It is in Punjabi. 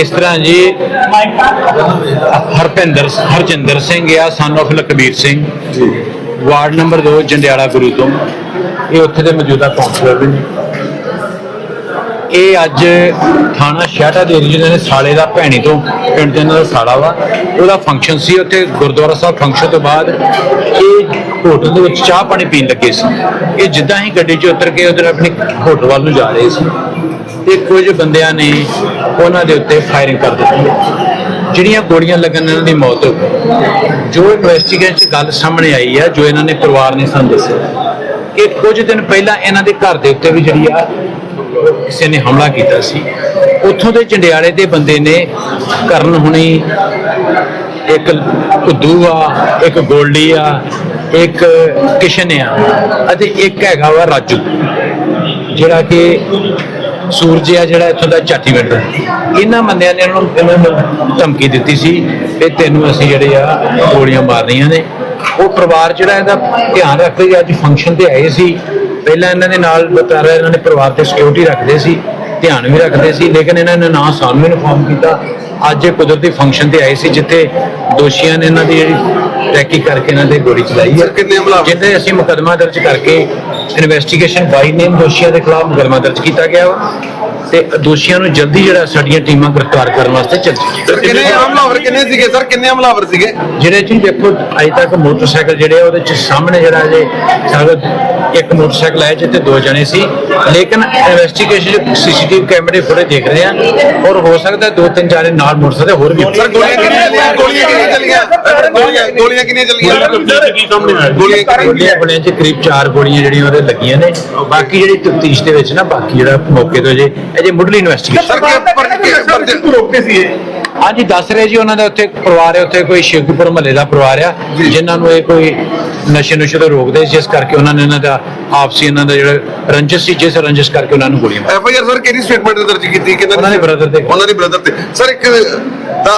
ਇਸ ਤਰ੍ਹਾਂ ਜੀ ਹਰਪਿੰਦਰ ਹਰਜਿੰਦਰ ਸਿੰਘ ਆ son of Lakhbir Singh. Ward number 2 Jandiala Guru ਤੋਂ। ਇਹ ਉੱਥੇ ਦੇ ਮੌਜੂਦਾ ਕਾਉਂਸਲਰ ਨੇ। ਇਹ ਅੱਜ ਥਾਣਾ ਸ਼ਾਟਾ ਦੇ ਏਰੀਏ ਦੇ ਸਾਲੇ ਦਾ ਭੈਣੀ ਤੋਂ ਪਿੰਡ ਦੇ ਨਾਲ ਸਾਲਾ ਵਾ। ਉਹਦਾ ਫੰਕਸ਼ਨ ਸੀ ਉੱਥੇ ਗੁਰਦੁਆਰਾ ਸਾਹਿਬ ਫੰਕਸ਼ਨ ਤੋਂ ਬਾਅਦ ਇਹ ਹੋਟਲ ਦੇ ਵਿੱਚ ਚਾਹ ਪਾਣੀ ਪੀਣ ਲੱਗੇ ਸੀ। ਇਹ ਜਿੱਦਾਂ ਹੀ ਗੱਡੀ 'ਚ ਉਤਰ ਕੇ ਉਧਰ ਆਪਣੇ ਹੋਟਲ ਵੱਲ ਨੂੰ ਜਾ ਰਹੇ ਸੀ। ਤੇ ਕੁਝ ਬੰਦਿਆਂ ਨੇ ਉਹਨਾਂ ਦੇ ਉੱਤੇ ਫਾਇਰਿੰਗ ਕਰ ਦਿੱਤੀ। ਜਿਹੜੀਆਂ ਗੋਲੀਆਂ ਲੱਗਣ ਨਾਲ ਇਹਨਾਂ ਦੀ ਮੌਤ ਹੋ ਗਈ। ਜੋ ਇਨਵੈਸਟੀਗੇਸ਼ਨ 'ਚ ਗੱਲ ਸਾਹਮਣੇ ਆਈ ਆ, ਜੋ ਇਹਨਾਂ ਨੇ ਪਰਿਵਾਰ ਨੇ ਸਾਨੂੰ ਦੱਸਿਆ। ਕਿ ਕੁਝ ਦਿਨ ਪਹਿਲਾਂ ਇਹਨਾਂ ਦੇ ਘਰ ਦੇ ਉੱਤੇ ਵੀ ਜਿਹੜੀ ਆ, ਕਿਸੇ ਨੇ ਹਮਲਾ ਕੀਤਾ ਸੀ। ਉੱਥੋਂ ਦੇ ਚੰਡਿਆਲੇ ਦੇ ਬੰਦੇ ਨੇ ਕਰਨ ਹੁਣੀ ਇੱਕ ਕੁੱਦੂ ਆ ਇੱਕ ਗੋਲਡੀ ਆ ਇੱਕ ਕਿਸ਼ਨ ਆ ਅਤੇ ਇੱਕ ਹੈਗਾ ਵਾ ਰਾਜੂ, ਜਿਹੜਾ ਕਿ ਸੂਰਜ ਆ ਜਿਹੜਾ ਇੱਥੋਂ ਦਾ ਚਾਟੀਵਿੰਡ ਦਾ ਇਹਨਾਂ ਬੰਦਿਆਂ ਨੇ ਇਹਨਾਂ ਨੂੰ ਇਹਨਾਂ ਧਮਕੀ ਦਿੱਤੀ ਸੀ ਕਿ ਤੈਨੂੰ ਅਸੀਂ ਜਿਹੜੇ ਆ ਗੋਲੀਆਂ ਮਾਰਨੀਆਂ ਨੇ। ਉਹ ਪਰਿਵਾਰ ਜਿਹੜਾ ਇਹਦਾ ਧਿਆਨ ਰੱਖਦੇ ਅੱਜ ਫੰਕਸ਼ਨ ਤੇ ਆਏ ਸੀ। ਪਹਿਲਾਂ ਇਹਨਾਂ ਦੇ ਨਾਲ ਬਤਾਰਾ ਇਹਨਾਂ ਨੇ ਪਰਿਵਾਰ ਤੇ ਸਿਕਿਉਰਿਟੀ ਰੱਖਦੇ ਸੀ। ਧਿਆਨ ਵੀ ਰੱਖਦੇ ਸੀ ਲੇਕਿਨ ਇਹਨਾਂ ਨੇ ਨਾ ਸਾਨੂੰ ਇਨਫੋਰਮ ਕੀਤਾ। ਅੱਜ ਇਹ ਕੁਦਰਤੀ ਫੰਕਸ਼ਨ ਤੇ ਆਏ ਸੀ ਜਿੱਥੇ ਦੋਸ਼ੀਆਂ ਨੇ ਇਹਨਾਂ ਦੀ ਜਿਹੜੀ ਰੈਕੀ ਕਰਕੇ ਇਹਨਾਂ ਤੇ ਗੋਲੀ ਚਲਾਈ ਹੈ। ਕਿੰਨੇ ਹਮਲਾਵਰ? ਜਿੱਥੇ ਅਸੀਂ ਮੁਕਦਮਾ ਦਰਜ ਕਰਕੇ ਇਨਵੈਸਟੀਗੇਸ਼ਨ ਬਾਈ ਨੇਮ ਦੋਸ਼ੀਆਂ ਦੇ ਖਿਲਾਫ ਮੁਕਦਮਾ ਦਰਜ ਕੀਤਾ ਗਿਆ ਵਾ। ਤੇ ਦੋਸ਼ੀਆਂ ਨੂੰ ਜਲਦੀ ਜਿਹੜਾ ਸਾਡੀਆਂ ਟੀਮਾਂ ਗ੍ਰਿਫਤਾਰ ਕਰਨ ਵਾਸਤੇ ਚੱਲ ਕਿੰਨੇ ਹਮਲਾਵਰ ਕਿੰਨੇ ਸੀਗੇ? ਸਰ ਕਿੰਨੇ ਹਮਲਾਵਰ ਸੀਗੇ? ਜਿਹੜੇ ਜੀ ਦੇਖੋ ਅਜੇ ਤੱਕ ਮੋਟਰਸਾਈਕਲ ਜਿਹੜੇ ਆ ਉਹਦੇ ਚ ਸਾਹਮਣੇ ਜਿਹੜਾ ਜੇ ਸਾਡੇ ਇੱਕ ਮੋਟਰਸਾਈਕਲ ਹੈ ਜਿੱਤੇ ਦੋ ਜਣੇ ਸੀ। ਲੇਕਿਨ ਇਨਵੈਸਟੀਗੇਸ਼ਨ ਸੀਸੀਟੀਵੀ ਕੈਮਰੇ ਫੁਟੇਜ ਦੇਖ ਰਹੇ ਆ। ਔਰ ਹੋ ਸਕਦਾ ਦੋ ਤਿੰਨ ਜਾਣੇ ਨਾਲ ਮੋਟਰਸਾਈਕਲ ਹੋਰ ਵੀ ਸਰ ਗੋਲੀਆਂ ਕਿੰਨੀਆਂ ਚੱਲੀਆਂ? ਗੋਲੀਆਂ ਕਿੰਨੀਆਂ ਚੱਲੀਆਂ? ਗੋਲੀਆਂ ਗੋਲੀਆਂ ਕਿੰਨੀਆਂ ਚੱਲੀਆਂ? ਗੋਲੀਆਂ ਗੋਲੀਆਂ ਗੋਲੀਆਂ ਚ ਕਰੀਬ 4 ਗੋਲੀਆਂ ਜਿਹੜੀਆਂ ਉਹਦੇ ਲੱਗੀਆਂ ਨੇ। ਬਾਕੀ ਜਿਹੜੀ ਤਫਤੀਸ਼ ਦੇ ਵਿੱਚ ਨਾ ਬਾਕੀ ਜਿਹੜਾ ਮੌਕੇ ਤੋਂ ਜੇ ਅਜੇ ਮੁੱਢਲੀ ਇਨਵੈਸਟੀਗੇਸ਼ਨ ਸਰ ਕਿ ਪਰ ਸੀ ਇਹ? ਹਾਂਜੀ ਦੱਸ ਰਹੇ ਜੀ ਉਹਨਾਂ ਦਾ ਉੱਥੇ ਪਰਿਵਾਰ ਹੈ ਉੱਥੇ ਕੋਈ ਸ਼ੇਖੂਪੁਰ ਮਹੱਲੇ ਦਾ ਪਰਿਵਾਰ ਆ ਜਿਨ੍ਹਾਂ ਨੂੰ ਇਹ ਕੋਈ ਨਸ਼ੇ ਨੁਸ਼ੇ ਤੋਂ ਰੋਕਦੇ ਜਿਸ ਕਰਕੇ ਉਹਨਾਂ ਨੇ ਇਹਨਾਂ ਦਾ ਆਪਸੀ ਇਹਨਾਂ ਦਾ ਜਿਹੜਾ ਰੰਜਿਸ਼ ਸੀ ਜਿਸ ਰੰਜਿਸ਼ ਕਰਕੇ ਉਹਨਾਂ ਨੂੰ ਗੋਲੀਆਂ ਮਾਰੀਆਂ। ਐਫ ਆਈ ਆਰ ਸਰ ਕਿਹੜੀ ਸਟੇਟਮੈਂਟ ਦਰਜ ਕੀਤੀ? ਉਹਨਾਂ ਦੇ brother ਤੇ। ਉਹਨਾਂ ਦੇ ਬ੍ਰਦਰ ਤੇ। ਸਰ ਇੱਕ ਦਾ